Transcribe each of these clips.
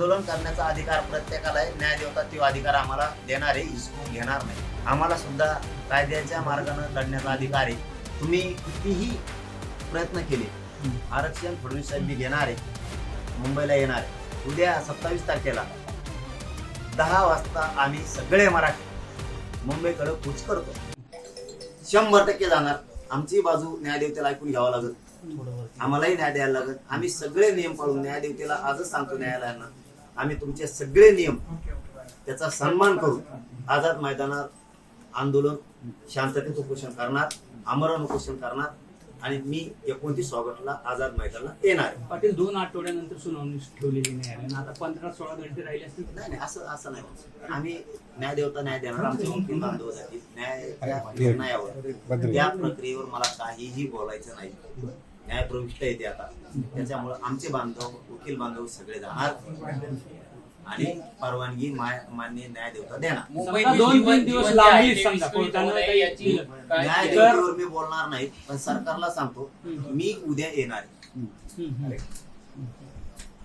आंदोलन करण्याचा अधिकार प्रत्येकाला आहे. न्याय देवता तो अधिकार आम्हाला देणार आहे हिसकून घेणार नाही. आम्हाला सुद्धा कायद्याच्या मार्गाने लढण्याचा अधिकार आहे. तुम्ही कितीही प्रयत्न केले आरक्षण फडणवीस साहेब बी घेणार आहे. मुंबईला येणार आहे. उद्या सत्तावीस तारखेला दहा वाजता आम्ही सगळे मराठी मुंबईकडे कूच करतो. शंभर टक्के जाणार. आमची बाजू न्यायदेवतेला ऐकून घ्यावं लागत आम्हालाही न्याय द्यायला लागत आम्ही सगळे नियम पाळून न्यायदेवतेला आजच सांगतो न्यायालयांना. आम्ही तुमचे सगळे नियम त्याचा सन्मान करू. आझाद मैदानात आंदोलन शांततेत उपोषण करणार आमरण उपोषण करणार आणि मी एकोणतीस ऑगस्टला आझाद मैदानाला येणार. पाटील दोन आठवड्यानंतर सुनावणी ठेवलेली नाही आहे आता पंधरा सोळा घंटे राहिले असतील नाही नाही असं असं नाही आम्ही न्याय देवता न्याय देणार. आमचे वकील बांधव जातील न्याय निर्णयावर त्या प्रक्रियेवर मला काहीही बोलायचं नाही. न्याय प्रविष्ट येते आता. त्याच्यामुळे आमचे बांधव वकील बांधव सगळे जाणार. आणि परवानगी माय- मान्य न्याय देवता देणार. दोन दिवस. न्याय देवतेवर मी बोलणार नाही पण सरकारला सांगतो मी उद्या येणार.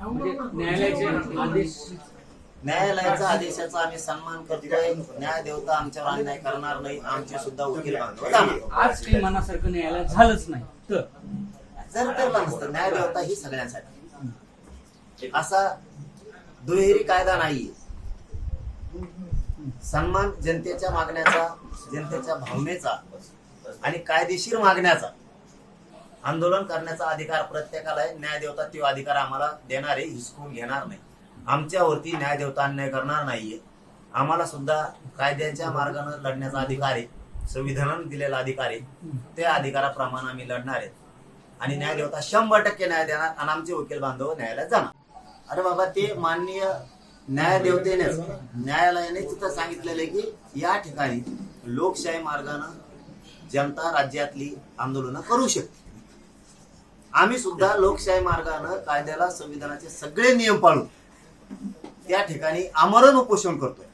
म्हणजे न्यायालयाचे आदेश. न्यायालयाचा आदेशाचा आम्ही सन्मान करतोय. न्याय देवता आमच्यावर अन्याय करणार नाही. आमचे सुद्धा वकील बांधव आज काही मनासारखं न्यायालयात झालंच नाही. तर जर ठरलं नसतं न्याय देवता ही सगळ्यांसाठी. असा दुहेरी कायदा नाहीये. सन्मान जनतेच्या मागण्याचा जनतेच्या भावनेचा आणि कायदेशीर मागण्याचा आंदोलन करण्याचा अधिकार प्रत्येकाला आहे न्याय देवता तो अधिकार आम्हाला देणार आहे हिसकून घेणार नाही. आमच्यावरती न्याय देवता अन्याय करणार नाहीये. आम्हाला सुद्धा कायद्याच्या मार्गाने लढण्याचा अधिकार आहे संविधानाने दिलेला अधिकार आहे. त्या अधिकाराप्रमाणे आम्ही लढणार आहे. आणि न्याय देवता शंभर टक्के न्याय देणार आणि आमचे वकील बांधव न्यायालयात जाणार. अरे बाबा ते माननीय न्याय देवतेनेच न्यायालयाने तिथं सांगितलेलं आहे की या ठिकाणी लोकशाही मार्गानं जनता राज्यातली आंदोलनं करू शकते. आम्ही सुद्धा लोकशाही मार्गानं कायद्याला संविधानाचे सगळे नियम पाळून त्या ठिकाणी आमरण उपोषण करतोय.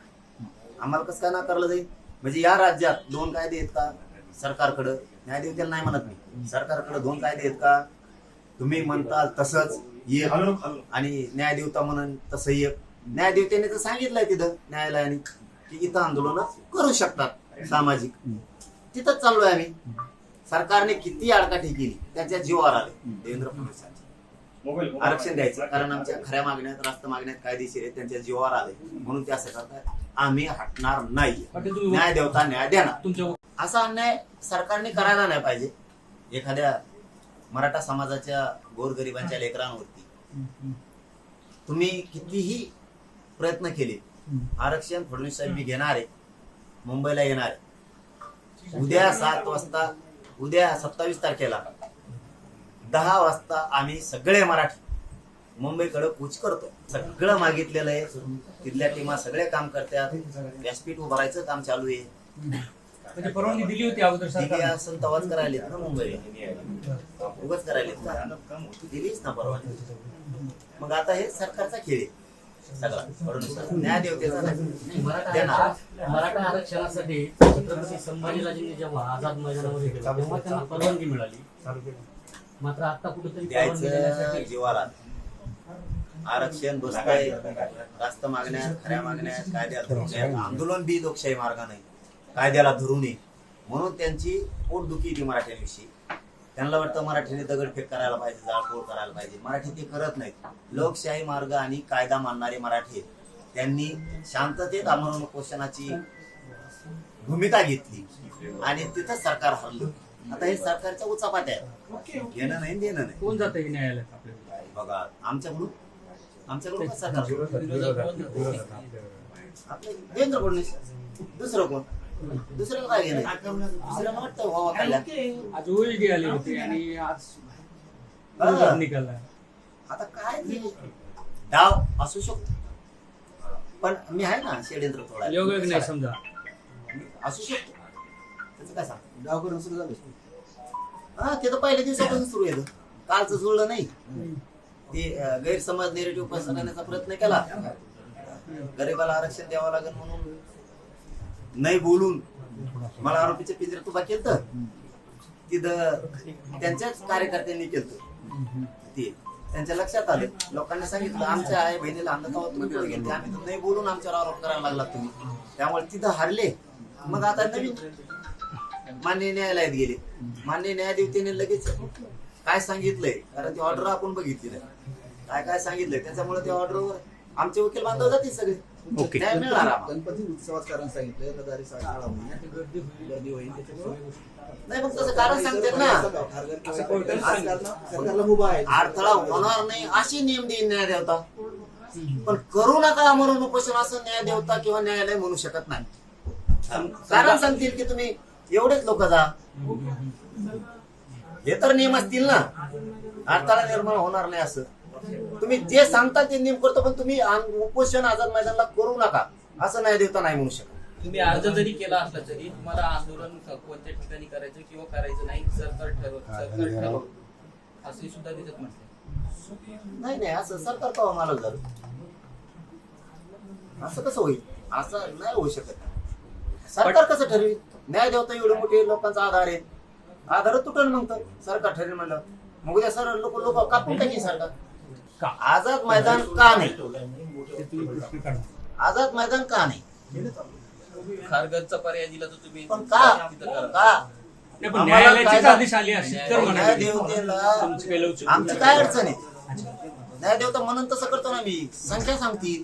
आम्हाला कसं काय नाकारलं जाईल? म्हणजे या राज्यात दोन कायदे आहेत का सरकारकडं? न्यायदेवतेला नाही म्हणत मी. सरकारकडे दोन कायदे आहेत का? तुम्ही म्हणताल तसंच ये आणि न्यायदेवता म्हणून तसं एक. न्यायदेवतेने तर सांगितलंय तिथं न्यायालयाने की इथं आंदोलन करू शकतात सामाजिक. तिथंच चाललोय आम्ही. सरकारने किती आडकाठी केली त्याच्या जीवावर आले देवेंद्र फडणवीसांचे. आरक्षण द्यायचं. कारण आमच्या खऱ्या मागण्यात रास्त मागण्यात कायदेशीर आहे त्यांच्या जीवावर आले म्हणून ते असं करतात आम्ही हटणार नाही. न्याय देवता न्याय देणार. तुमच्या असा अन्याय सरकारने करायला नाही पाहिजे. एखाद्या मराठा समाजाच्या गोरगरिबांच्या लेकरांवरती. तुम्ही कितीही प्रयत्न केले आरक्षण फडणवीस साहेब बी घेणार आहे. मुंबईला येणार आहे. उद्या सात वाजता उद्या सत्तावीस तारखेला दहा वाजता आम्ही सगळे मराठी मुंबईकडे कूच करतो. सगळं मागितलेलं आहे. तिथल्या टीमा सगळे काम करतात. व्यासपीठ उभारायचं काम चालू आहे. म्हणजे परवानगी दिली होती अगोदर दिली तवाच करायलेत ना मुंबईला. उगाच करायलेत का दिलीच ना परवानगी. मग आता हे सरकारचा खेळ आहे. मराठा आरक्षणासाठी छत्रपती संभाजीराजेंनी जेव्हा आझाद मैदानामध्ये गेले तेव्हा त्यांना परवानगी मिळाली. मात्र आता कुठेतरी द्यायचं जीवारात आरक्षण बसतंय. रास्त मागण्या खऱ्या मागण्या कायद्यात धरून आंदोलन बी लोकशाही मार्गाने कायद्याला धरू नये. म्हणून त्यांची पोटदुखी येते मराठ्यांविषयी. त्यांना वाटतं मराठीने दगडफेक करायला पाहिजे जाळपोळ करायला पाहिजे. मराठी ते करत नाहीत. लोकशाही मार्ग आणि कायदा मानणारे मराठी. त्यांनी शांततेत आमरण उपोषणाची भूमिका घेतली. आणि तिथं सरकार हरलं. आता हे सरकारच्या उचापात्या आहेत. घेणं नाही देणं नाही. कोण जात न्यायालयात आपल्याला बघा आमच्याकडून आमच्याकडून कसं सरकार आपलं देवेंद्र फडणवीस. दुसरं कोण? दुसरं काय घेणं दुसरं वाटतं व्हावा कल्याण. आज ओएलडी आली होती आणि आज हा. निकाल आता काय ते डाव असू शकतो. पण मी आहे ना षडयंत्र थोडा योगायोग नाही समजा? असू शकतो. त्याचं काय सांग डाव करून सुरू झालं. हा ते तर पहिल्या दिवसापासून सुरू आहे. कालचं जुळलं नाही. ते गैरसमज नेरेटिव्ह पसरवण्याचा प्रयत्न केला. गरीबाला आरक्षण द्यावं लागेल म्हणून. नाही बोलून मला आरोपीच्या पिंजऱ्यात उभा केलं तर तिथं त्यांच्याच कार्यकर्त्यांनी केलं ते त्यांच्या लक्षात आले. लोकांनी सांगितलं आमच्या आई बहिणीला अंध तुम्ही पुढे गेले आम्ही तर नाही बोलून आमच्यावर आरोप करायला लागला तुम्ही. त्यामुळे तिथं हारले. मग आता नवीन मान्य न्यायालयात गेले. मान्य न्यायाधीशाने लगेच काय सांगितलंय? कारण ती ऑर्डर आपण बघितली काय काय सांगितलंय? त्याच्यामुळे त्या ऑर्डरवर आमचे वकील बांधव जातील सगळे. ओके. गणपती उत्सवात कारण सांगितलं गर्दी होईल नाही मग तसं कारण सांगतात ना. असं अडथळा होणार नाही अशी नियम देईन न्याय देवता पण करू नका म्हणून उपोषण असं न्याय देवता किंवा न्यायालय म्हणू शकत नाही. कारण सांगतील की तुम्ही एवढेच लोक जा. हे तर नियम असतील ना. अडथळा निर्माण होणार नाही असं. तुम्ही जे सांगता ते नियम करतो पण तुम्ही उपोषण आझाद मैदानला करू नका. असं न्याय देवता नाही म्हणू शकत. तुम्ही अर्ज जरी केला असला तरी तुम्हाला आंदोलन क- कोणत्या ठिकाणी करायचं किंवा करायचं नाही सरकार ठरव सरकार ठरव. असे सुद्धा त्याच्यात म्हटले नाही नाही असं सरकार कवा मालक झालं असं कसं होईल? असं नाही होऊ शकत. सरकार कसं ठरवी न्याय देवता एवढे मोठे लोकांचा आधार आहे. आधार तुटल मग तर. सरकार ठरेल म्हणलं मग उद्या सर लोक लोक कापून टाकी सरकार. का आझाद मैदान का नाही? आझाद मैदान का नाही? खारघरचा पर्याय दिला तर तुम्ही पण का. का? आमची काय अडचण आहे? न्याय देवता म्हणून तसं करतो ना मी. संख्या सांगतील.